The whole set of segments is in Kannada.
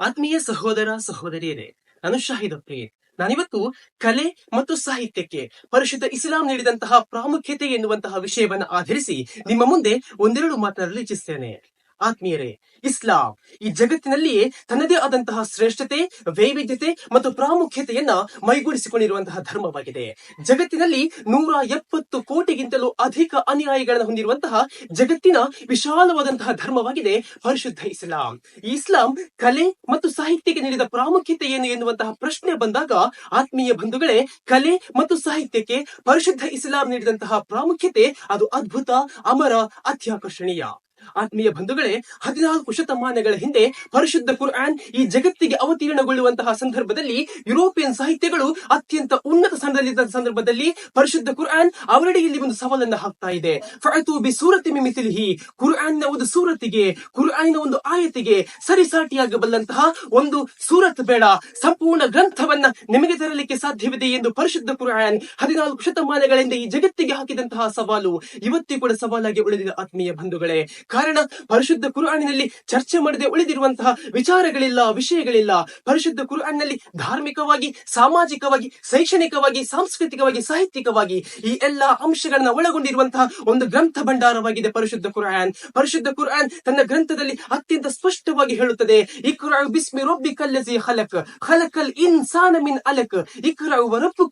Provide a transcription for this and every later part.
ಆತ್ಮೀಯ ಸಹೋದರ, ಸಹೋದರಿಯರೇ ನಾನು ಶಾಹಿದ್ ಅಫ್ರೀದ್ ನಾನಿವತ್ತು ಕಲೆ ಮತ್ತು ಸಾಹಿತ್ಯಕ್ಕೆ ಪರಿಶುದ್ಧ ಇಸ್ಲಾಂ ನೀಡಿದಂತಹ ಪ್ರಾಮುಖ್ಯತೆ ಎನ್ನುವಂತಹ ವಿಷಯವನ್ನ ಆಧರಿಸಿ ನಿಮ್ಮ ಮುಂದೆ ಒಂದೆರಡು ಮಾತನಾಡಲು ಇಚ್ಛಿಸ್ತೇನೆ ಆತ್ಮೀಯರೇ, ಇಸ್ಲಾಂ ಈ ಜಗತ್ತಿನಲ್ಲಿಯೇ ತನ್ನದೇ ಆದಂತಹ ಶ್ರೇಷ್ಠತೆ, ವೈವಿಧ್ಯತೆ ಮತ್ತು ಪ್ರಾಮುಖ್ಯತೆಯನ್ನ ಮೈಗೂಡಿಸಿಕೊಂಡಿರುವಂತಹ ಧರ್ಮವಾಗಿದೆ. ಜಗತ್ತಿನಲ್ಲಿ ನೂರ ಎಪ್ಪತ್ತು ಕೋಟಿಗಿಂತಲೂ ಅಧಿಕ ಅನುಯಾಯಿಗಳನ್ನು ಹೊಂದಿರುವಂತಹ ಜಗತ್ತಿನ ವಿಶಾಲವಾದಂತಹ ಧರ್ಮವಾಗಿದೆ ಪರಿಶುದ್ಧ ಇಸ್ಲಾಂ. ಈ ಇಸ್ಲಾಂ ಕಲೆ ಮತ್ತು ಸಾಹಿತ್ಯಕ್ಕೆ ನೀಡಿದ ಪ್ರಾಮುಖ್ಯತೆ ಏನು ಎನ್ನುವಂತಹ ಪ್ರಶ್ನೆ ಬಂದಾಗ ಆತ್ಮೀಯ ಬಂಧುಗಳೇ, ಕಲೆ ಮತ್ತು ಸಾಹಿತ್ಯಕ್ಕೆ ಪರಿಶುದ್ಧ ಇಸ್ಲಾಂ ನೀಡಿದಂತಹ ಪ್ರಾಮುಖ್ಯತೆ ಅದು ಅದ್ಭುತ, ಅಮರ, ಅತ್ಯಾಕರ್ಷಣೀಯ. ಆತ್ಮೀಯ ಬಂಧುಗಳೇ ಹದಿನಾಲ್ಕು ಶತಮಾನಗಳ ಹಿಂದೆ ಪರಿಶುದ್ಧ ಕುರ್ಆನ್ ಈ ಜಗತ್ತಿಗೆ ಅವತೀರ್ಣಗೊಳ್ಳುವಂತಹ ಸಂದರ್ಭದಲ್ಲಿ ಯುರೋಪಿಯನ್ ಸಾಹಿತ್ಯಗಳು ಅತ್ಯಂತ ಉನ್ನತ ಸ್ಥಾನದಲ್ಲಿದ್ದ ಸಂದರ್ಭದಲ್ಲಿ ಪರಿಶುದ್ಧ ಕುರ್ಆನ್ ಅವರಡಿಯಲ್ಲಿ ಒಂದು ಸವಾಲನ್ನು ಹಾಕ್ತಾ ಇದೆ. ಕುರ್ಆನ್ನ ಒಂದು ಸೂರತಿಗೆ, ಕುರ್ಆನ್ನ ಒಂದು ಆಯತಿಗೆ ಸರಿಸಾಟಿಯಾಗಬಲ್ಲಂತಹ ಒಂದು ಸೂರತ್ ಬೇಡ, ಸಂಪೂರ್ಣ ಗ್ರಂಥವನ್ನ ನಿಮಗೆ ತರಲಿಕ್ಕೆ ಸಾಧ್ಯವಿದೆ ಎಂದು ಪರಿಶುದ್ಧ ಕುರ್ಆನ್ ಹದಿನಾಲ್ಕು ಶತಮಾನಗಳಿಂದ ಈ ಜಗತ್ತಿಗೆ ಹಾಕಿದಂತಹ ಸವಾಲು ಇವತ್ತಿ ಕೂಡ ಸವಾಲಾಗಿ ಉಳಿದಿದೆ ಆತ್ಮೀಯ ಬಂಧುಗಳೇ. ಕಾರಣ ಪರಿಶುದ್ಧ ಕುರ್ಆನಿನಲ್ಲಿ ಚರ್ಚೆ ಮಾಡದೆ ಉಳಿದಿರುವಂತಹ ವಿಚಾರಗಳಿಲ್ಲ, ವಿಷಯಗಳಿಲ್ಲ. ಪರಿಶುದ್ಧ ಕುರ್ಆನ್ನಲ್ಲಿ ಧಾರ್ಮಿಕವಾಗಿ, ಸಾಮಾಜಿಕವಾಗಿ, ಶೈಕ್ಷಣಿಕವಾಗಿ, ಸಾಂಸ್ಕೃತಿಕವಾಗಿ, ಸಾಹಿತ್ಯಿಕವಾಗಿ ಈ ಎಲ್ಲಾ ಅಂಶಗಳನ್ನ ಒಳಗೊಂಡಿರುವಂತಹ ಒಂದು ಗ್ರಂಥ ಭಂಡಾರವಾಗಿದೆ ಪರಿಶುದ್ಧ ಕುರ್ಆನ್ ಪರಿಶುದ್ಧ ಕುರ್ಆನ್ ತನ್ನ ಗ್ರಂಥದಲ್ಲಿ ಅತ್ಯಂತ ಸ್ಪಷ್ಟವಾಗಿ ಹೇಳುತ್ತದೆ ಬಿಸ್ಮಿ ರಬ್ಬಿಕಲ್ಲಜಿ ಹಲಕ್ ಖಲಕಲ್ ಇನ್ಸಾನ ಮಿನ್ ಅಲಕ್ ಇಕ್ರಾ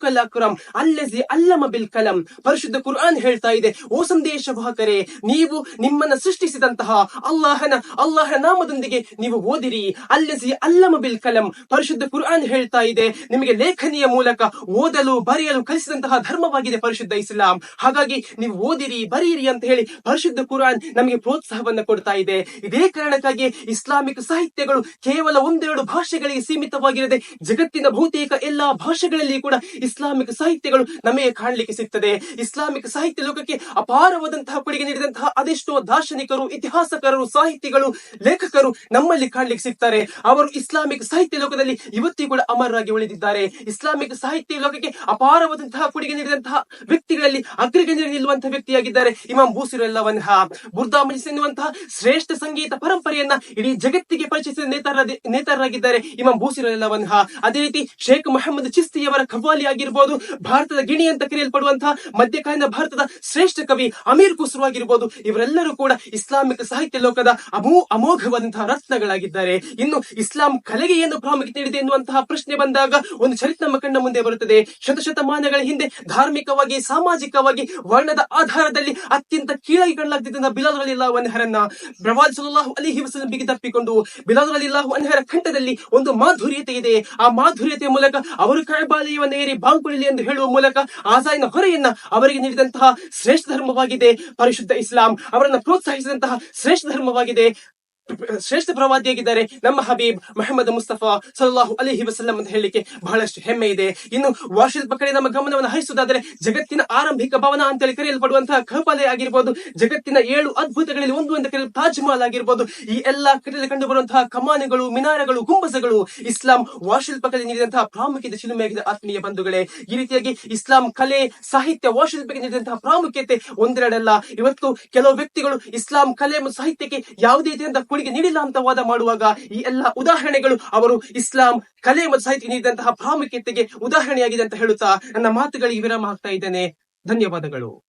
ಕಲ್ಲ ಅಕ್ರಮ್, ಅಲ್ಲಜಿ ಅಲ್ಲಮ ಬಿಲ್ ಕಲಂ ಪರಿಶುದ್ಧ ಕುರ್ಆನ್ ಹೇಳ್ತಾ ಇದೆ, ಓ ಸಂದೇಶ ವಾಹಕರೇ, ನೀವು ನಿಮ್ಮನ್ನ ಸೃಷ್ಟಿಸಿದಂತಹ ಅಲ್ಲಾಹನ ಅಲ್ಲಾಹನ ನಾಮದೊಂದಿಗೆ ನೀವು ಓದಿರಿ. ಅಲ್ಲಸಿ ಅಲ್ಲಮ ಬಿಲ್ ಕಲಂ. ಪರಿಶುದ್ಧ ಕುರ್ಆನ್ ಹೇಳ್ತಾ ಇದೆ. ನಿಮಗೆ ಲೇಖನಿಯ ಮೂಲಕ ಓದಲು, ಬರೆಯಲು ಕಲಿಸಿದಂತಹ ಧರ್ಮವಾಗಿದೆ ಪರಿಶುದ್ಧ ಇಸ್ಲಾಂ. ಹಾಗಾಗಿ ನೀವು ಓದಿರಿ, ಬರೆಯಿರಿ ಅಂತ ಹೇಳಿ ಪರಿಶುದ್ಧ ಕುರಾನ್ ನಮಗೆ ಪ್ರೋತ್ಸಾಹವನ್ನು ಕೊಡ್ತಾ ಇದೆ. ಇದೇ ಕಾರಣಕ್ಕಾಗಿ ಇಸ್ಲಾಮಿಕ್ ಸಾಹಿತ್ಯಗಳು ಕೇವಲ ಒಂದೆರಡು ಭಾಷೆಗಳಿಗೆ ಸೀಮಿತವಾಗಿರದೆ ಜಗತ್ತಿನ ಬಹುತೇಕ ಎಲ್ಲಾ ಭಾಷೆಗಳಲ್ಲಿ ಕೂಡ ಇಸ್ಲಾಮಿಕ್ ಸಾಹಿತ್ಯಗಳು ನಮಗೆ ಕಾಣಲಿಕ್ಕೆ ಸಿಗ್ತದೆ. ಇಸ್ಲಾಮಿಕ್ ಸಾಹಿತ್ಯ ಲೋಕಕ್ಕೆ ಅಪಾರವಾದಂತಹ ಕೊಡುಗೆ ನೀಡಿದಂತಹ ಅದೆಷ್ಟೋ ದಾರ್ಶನಿಕರು ಇತಿಹಾಸಕಾರರು ಸಾಹಿತಿಗಳು, ಲೇಖಕರು ನಮ್ಮಲ್ಲಿ ಕಾಣ್ಲಿಕ್ಕೆ ಸಿಗ್ತಾರೆ. ಅವರು ಇಸ್ಲಾಮಿಕ್ ಸಾಹಿತ್ಯ ಲೋಕದಲ್ಲಿ ಇವತ್ತಿಗೂ ಕೂಡ ಅಮರರಾಗಿ ಉಳಿದಿದ್ದಾರೆ. ಇಸ್ಲಾಮಿಕ್ ಸಾಹಿತ್ಯ ಲೋಕಕ್ಕೆ ಅಪಾರವಾದಂತಹ ಕೊಡುಗೆ ನೀಡಿದಂತಹ ವ್ಯಕ್ತಿಗಳಲ್ಲಿ ಅಗ್ರಗಣ್ಯರು ನಿಲ್ಲುವಂತಹ ವ್ಯಕ್ತಿಯಾಗಿದ್ದಾರೆ ಇಮಾಮ್ ಬೂಸಿರಲ್ಲವನ್ಹ ಬುರ್ದಾಮನಿಸ್ ಎನ್ನುವಂತಹ ಶ್ರೇಷ್ಠ ಸಂಗೀತ ಪರಂಪರೆಯನ್ನ ಇಡೀ ಜಗತ್ತಿಗೆ ಪರಿಚಯಿಸಿದ ನೇತಾರ ನೇತಾರರಾಗಿದ್ದಾರೆ ಇಮಾಮ್ ಬೂಸಿರಲ್ಲವನ್ಹ ಅದೇ ರೀತಿ ಶೇಖ್ ಮೊಹಮ್ಮದ್ ಚಿಸ್ತಿಯವರ ಖವಾಲಿ ಆಗಿರ್ಬೋದು, ಭಾರತದ ಗಿಣಿ ಅಂತ ಕರೆಯಲ್ಪಡುವಂತಹ ಮಧ್ಯಕಾಲೀನ ಭಾರತದ ಶ್ರೇಷ್ಠ ಕವಿ ಅಮೀರ್ ಕುಸ್ರು ಆಗಿರ್ಬೋದು, ಇವರೆಲ್ಲರೂ ಕೂಡ ಇಸ್ಲಾಮಿಕ್ ಸಾಹಿತ್ಯ ಲೋಕದ ಅಮೋ ಅಮೋಘವಾದಂತಹ ರತ್ನಗಳಾಗಿದ್ದಾರೆ. ಇನ್ನು ಇಸ್ಲಾಂ ಕಲೆಗೆ ಏನು ಪ್ರಾಮುಖ್ಯತೆ ನೀಡಿದೆ ಎನ್ನುವಂತಹ ಪ್ರಶ್ನೆ ಬಂದಾಗ ಒಂದು ಚರಿತ್ರೆ ನಮ್ಮ ಕಣ್ಣ ಮುಂದೆ ಬರುತ್ತದೆ. ಶತಶತಮಾನಗಳ ಹಿಂದೆ ಧಾರ್ಮಿಕವಾಗಿ, ಸಾಮಾಜಿಕವಾಗಿ, ವರ್ಣದ ಆಧಾರದಲ್ಲಿ ಅತ್ಯಂತ ಕೀಳಾಗಿ ಕಾಣಲಾಗ್ತಿದ್ದ ಬಿಲಾಲ್ ಅಲಿಲ್ಲಾಹು ಅನ್ಹರನ್ನ ಪ್ರವಾದಿ ಸಲ್ಲಲ್ಲಾಹು ಅಲಿ ಬಿಗಿ ತಪ್ಪಿಕೊಂಡು ಬಿಲಾಲ್ ಅಲಿಲ್ಲಾಹು ಅನ್ಹರ ಕಂಠದಲ್ಲಿ ಒಂದು ಮಾಧುರ್ಯತೆ ಇದೆ. ಆ ಮಾಧುರ್ಯತೆಯ ಮೂಲಕ ಅವರು ಕಳಬಾಲಿಯವನ್ನು ಏರಿ ಬಾಂಕುಳಿಲಿ ಎಂದು ಹೇಳುವ ಮೂಲಕ ಆಸಾಯಿನ ಹೊರೆಯನ್ನ ಅವರಿಗೆ ನೀಡಿದಂತಹ ಶ್ರೇಷ್ಠ ಧರ್ಮವಾಗಿದೆ. ಪರಿಶುದ್ಧ ಇಸ್ಲಾಂ ಅವರನ್ನು ಪ್ರೋತ್ಸಾಹಿಸಿದಂತಹ ಶ್ರೇಷ್ಠ ಧರ್ಮವಾಗಿದೆ. ಶ್ರೇಷ್ಠ ಪ್ರವಾದಿಯಾಗಿದ್ದಾರೆ ನಮ್ಮ ಹಬೀಬ್ ಮೊಹಮ್ಮದ್ ಮುಸ್ತಫಾ ಸಲ್ಲಾಹು ಅಲಿಹಿ ವಸಲ್ಲಂ ಅಂತ ಹೇಳಲಿಕ್ಕೆ ಬಹಳಷ್ಟು ಹೆಮ್ಮೆ ಇದೆ. ಇನ್ನು ಕಡೆ ನಮ್ಮ ಗಮನವನ್ನು ಹರಿಸುವುದಾದರೆ ಜಗತ್ತಿನ ಆರಂಭಿಕ ಭವನ ಅಂತೇಳಿ ಕರೆಯಲ್ಪಡುವಂತಹ ಕಪಾಲೆ ಆಗಿರ್ಬೋದು, ಜಗತ್ತಿನ ಏಳು ಅದ್ಭುತಗಳಲ್ಲಿ ಒಂದು ಅಂತ ಕರೆಯಲು ತಾಜ್ ಮಹಲ್ ಆಗಿರ್ಬೋದು, ಈ ಎಲ್ಲಾ ಕಡೆಯಲ್ಲಿ ಕಂಡು ಬರುವಂತಹ ಕಮಾನುಗಳು, ಮಿನಾರಗಳು, ಗುಂಬಸಗಳು, ಇಸ್ಲಾಂ ವಾರ್ಷಿಲ್ಪ ಕಲೆ ನೀಡಿದಂತಹ ಪ್ರಾಮುಖ್ಯತೆ ಚಿಲುಮೆಯಾಗಿದೆ ಆತ್ಮೀಯ ಬಂಧುಗಳೇ. ಈ ರೀತಿಯಾಗಿ ಇಸ್ಲಾಂ ಕಲೆ, ಸಾಹಿತ್ಯ ವಾರ್ಷಿಲ್ಪಕ್ಕೆ ನೀಡಿದಂತಹ ಪ್ರಾಮುಖ್ಯತೆ ಒಂದೆರಡಲ್ಲ. ಇವತ್ತು ಕೆಲವು ವ್ಯಕ್ತಿಗಳು ಇಸ್ಲಾಂ ಕಲೆ ಮತ್ತು ಸಾಹಿತ್ಯಕ್ಕೆ ಯಾವುದೇ ರೀತಿಯಂತಹ ಕೊಡುಗೆ ನೀಡಿಲ್ಲ ಅಂತ ವಾದ ಮಾಡುವಾಗ ಈ ಎಲ್ಲ ಉದಾಹರಣೆಗಳು ಅವರು ಇಸ್ಲಾಂ ಕಲೆ ಮತ್ತು ಸಾಹಿತ್ಯ ನೀಡಿದಂತಹ ಪ್ರಾಮುಖ್ಯತೆಗೆ ಉದಾಹರಣೆಯಾಗಿದೆ ಅಂತ ಹೇಳುತ್ತಾ ನನ್ನ ಮಾತುಗಳಿಗೆ ವಿರಾಮ ಆಗ್ತಾ ಇದ್ದೇನೆ. ಧನ್ಯವಾದಗಳು.